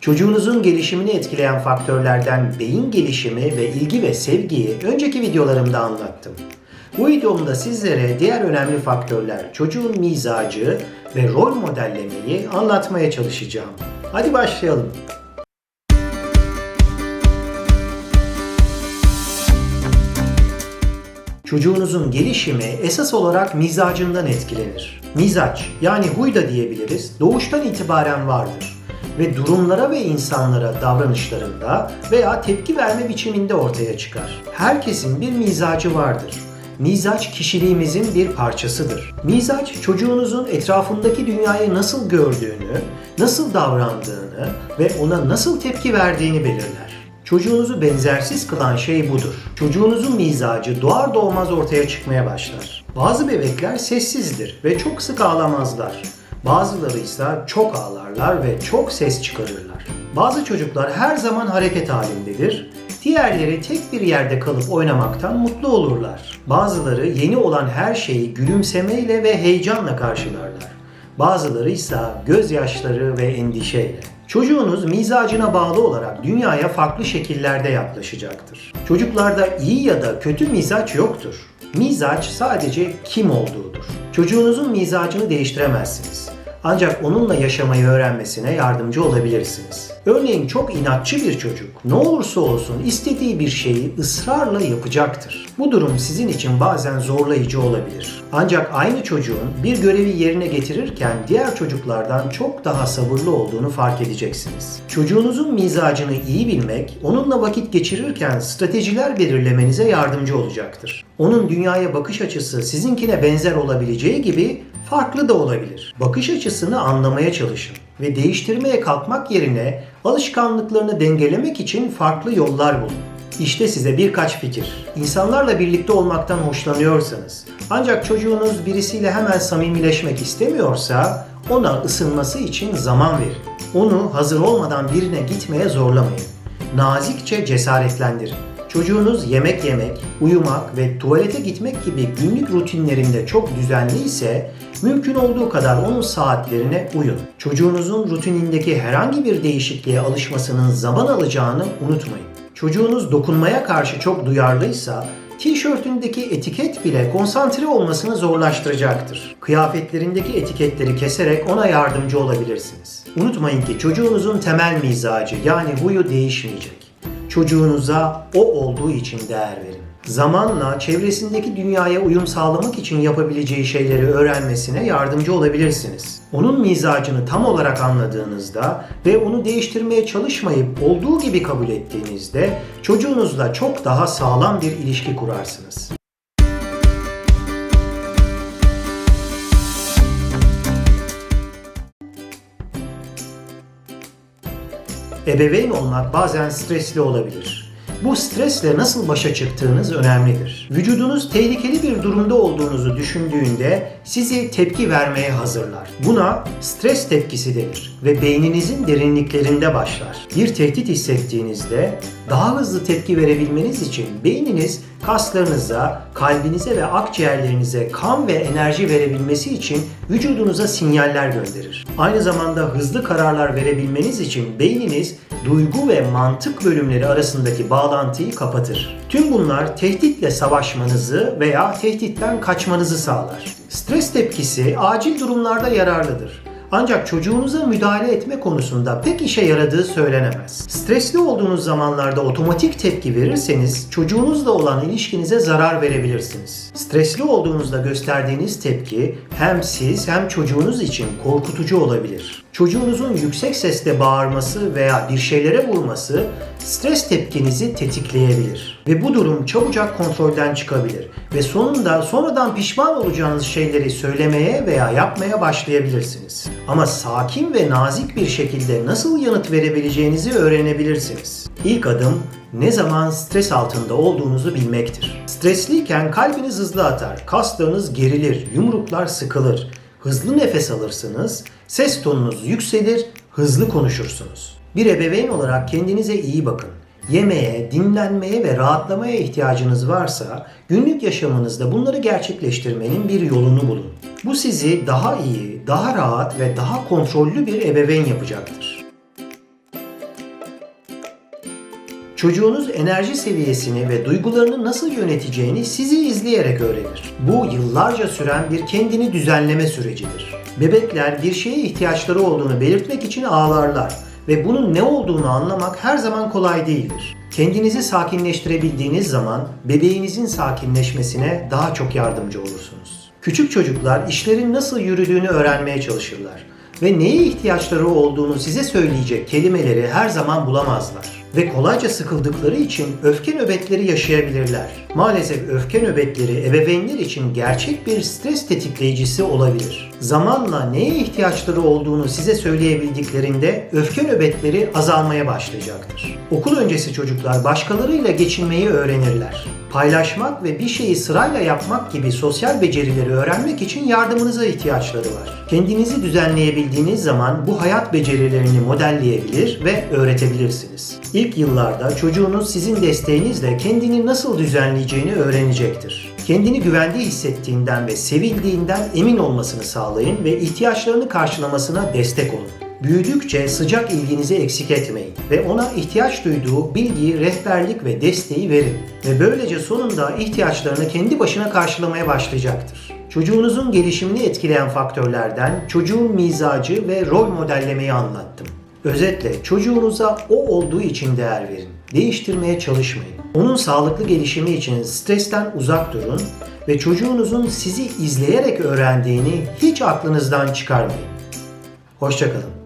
Çocuğunuzun gelişimini etkileyen faktörlerden beyin gelişimi ve ilgi ve sevgiyi önceki videolarımda anlattım. Bu videomda sizlere diğer önemli faktörler, çocuğun mizacı ve rol modellemeyi anlatmaya çalışacağım. Hadi başlayalım. Çocuğunuzun gelişimi esas olarak mizacından etkilenir. Mizaç yani huy da diyebiliriz doğuştan itibaren vardır ve durumlara ve insanlara davranışlarında veya tepki verme biçiminde ortaya çıkar. Herkesin bir mizacı vardır. Mizaç kişiliğimizin bir parçasıdır. Mizaç çocuğunuzun etrafındaki dünyayı nasıl gördüğünü, nasıl davrandığını ve ona nasıl tepki verdiğini belirler. Çocuğunuzu benzersiz kılan şey budur. Çocuğunuzun mizacı doğar doğmaz ortaya çıkmaya başlar. Bazı bebekler sessizdir ve çok sık ağlamazlar. Bazıları ise çok ağlarlar ve çok ses çıkarırlar. Bazı çocuklar her zaman hareket halindedir. Diğerleri tek bir yerde kalıp oynamaktan mutlu olurlar. Bazıları yeni olan her şeyi gülümsemeyle ve heyecanla karşılarlar. Bazıları ise gözyaşları ve endişeyle. Çocuğunuz mizacına bağlı olarak dünyaya farklı şekillerde yaklaşacaktır. Çocuklarda iyi ya da kötü mizaç yoktur. Mizaç sadece kim olduğudur. Çocuğunuzun mizacını değiştiremezsiniz. Ancak onunla yaşamayı öğrenmesine yardımcı olabilirsiniz. Örneğin çok inatçı bir çocuk ne olursa olsun istediği bir şeyi ısrarla yapacaktır. Bu durum sizin için bazen zorlayıcı olabilir. Ancak aynı çocuğun bir görevi yerine getirirken diğer çocuklardan çok daha sabırlı olduğunu fark edeceksiniz. Çocuğunuzun mizacını iyi bilmek, onunla vakit geçirirken stratejiler belirlemenize yardımcı olacaktır. Onun dünyaya bakış açısı sizinkine benzer olabileceği gibi farklı da olabilir. Bakış açısını anlamaya çalışın ve değiştirmeye kalkmak yerine alışkanlıklarını dengelemek için farklı yollar bulun. İşte size birkaç fikir. İnsanlarla birlikte olmaktan hoşlanıyorsanız, ancak çocuğunuz birisiyle hemen samimileşmek istemiyorsa, ona ısınması için zaman verin. Onu hazır olmadan birine gitmeye zorlamayın. Nazikçe cesaretlendirin. Çocuğunuz yemek yemek, uyumak ve tuvalete gitmek gibi günlük rutinlerinde çok düzenli ise mümkün olduğu kadar onun saatlerine uyun. Çocuğunuzun rutinindeki herhangi bir değişikliğe alışmasının zaman alacağını unutmayın. Çocuğunuz dokunmaya karşı çok duyarlıysa tişörtündeki etiket bile konsantre olmasını zorlaştıracaktır. Kıyafetlerindeki etiketleri keserek ona yardımcı olabilirsiniz. Unutmayın ki çocuğunuzun temel mizacı yani huyu değişmeyecek. Çocuğunuza o olduğu için değer verin. Zamanla çevresindeki dünyaya uyum sağlamak için yapabileceği şeyleri öğrenmesine yardımcı olabilirsiniz. Onun mizacını tam olarak anladığınızda ve onu değiştirmeye çalışmayıp olduğu gibi kabul ettiğinizde çocuğunuzla çok daha sağlam bir ilişki kurarsınız. Ebeveyn olmak bazen stresli olabilir. Bu stresle nasıl başa çıktığınız önemlidir. Vücudunuz tehlikeli bir durumda olduğunuzu düşündüğünde sizi tepki vermeye hazırlar. Buna stres tepkisi denir ve beyninizin derinliklerinde başlar. Bir tehdit hissettiğinizde daha hızlı tepki verebilmeniz için beyniniz kaslarınıza, kalbinize ve akciğerlerinize kan ve enerji verebilmesi için vücudunuza sinyaller gönderir. Aynı zamanda hızlı kararlar verebilmeniz için beyniniz duygu ve mantık bölümleri arasındaki bağlantıyı kapatır. Tüm bunlar tehditle savaşmanızı veya tehditten kaçmanızı sağlar. Stres tepkisi acil durumlarda yararlıdır. Ancak çocuğunuza müdahale etme konusunda pek işe yaradığı söylenemez. Stresli olduğunuz zamanlarda otomatik tepki verirseniz çocuğunuzla olan ilişkinize zarar verebilirsiniz. Stresli olduğunuzda gösterdiğiniz tepki hem siz hem çocuğunuz için korkutucu olabilir. Çocuğunuzun yüksek sesle bağırması veya bir şeylere vurması stres tepkinizi tetikleyebilir. Ve bu durum çabucak kontrolden çıkabilir. Ve sonunda sonradan pişman olacağınız şeyleri söylemeye veya yapmaya başlayabilirsiniz. Ama sakin ve nazik bir şekilde nasıl yanıt verebileceğinizi öğrenebilirsiniz. İlk adım ne zaman stres altında olduğunuzu bilmektir. Stresliyken kalbiniz hızlı atar, kaslarınız gerilir, yumruklar sıkılır. Hızlı nefes alırsınız, ses tonunuz yükselir, hızlı konuşursunuz. Bir ebeveyn olarak kendinize iyi bakın. Yemeye, dinlenmeye ve rahatlamaya ihtiyacınız varsa günlük yaşamınızda bunları gerçekleştirmenin bir yolunu bulun. Bu sizi daha iyi, daha rahat ve daha kontrollü bir ebeveyn yapacaktır. Çocuğunuz enerji seviyesini ve duygularını nasıl yöneteceğini sizi izleyerek öğrenir. Bu yıllarca süren bir kendini düzenleme sürecidir. Bebekler bir şeye ihtiyaçları olduğunu belirtmek için ağlarlar ve bunun ne olduğunu anlamak her zaman kolay değildir. Kendinizi sakinleştirebildiğiniz zaman bebeğinizin sakinleşmesine daha çok yardımcı olursunuz. Küçük çocuklar işlerin nasıl yürüdüğünü öğrenmeye çalışırlar ve neye ihtiyaçları olduğunu size söyleyecek kelimeleri her zaman bulamazlar ve kolayca sıkıldıkları için öfke nöbetleri yaşayabilirler. Maalesef öfke nöbetleri ebeveynler için gerçek bir stres tetikleyicisi olabilir. Zamanla neye ihtiyaçları olduğunu size söyleyebildiklerinde öfke nöbetleri azalmaya başlayacaktır. Okul öncesi çocuklar başkalarıyla geçinmeyi öğrenirler. Paylaşmak ve bir şeyi sırayla yapmak gibi sosyal becerileri öğrenmek için yardımınıza ihtiyaçları var. Kendinizi düzenleyebildiğiniz zaman bu hayat becerilerini modelleyebilir ve öğretebilirsiniz. İlk yıllarda çocuğunuz sizin desteğinizle kendini nasıl düzenleyeceğini öğrenecektir. Kendini güvende hissettiğinden ve sevildiğinden emin olmasını sağlayın ve ihtiyaçlarını karşılamasına destek olun. Büyüdükçe sıcak ilginizi eksik etmeyin ve ona ihtiyaç duyduğu bilgiyi, rehberlik ve desteği verin. Ve böylece sonunda ihtiyaçlarını kendi başına karşılamaya başlayacaktır. Çocuğunuzun gelişimini etkileyen faktörlerden çocuğun mizacı ve rol modellemeyi anlattım. Özetle çocuğunuza o olduğu için değer verin. Değiştirmeye çalışmayın. Onun sağlıklı gelişimi için stresten uzak durun ve çocuğunuzun sizi izleyerek öğrendiğini hiç aklınızdan çıkarmayın. Hoşçakalın.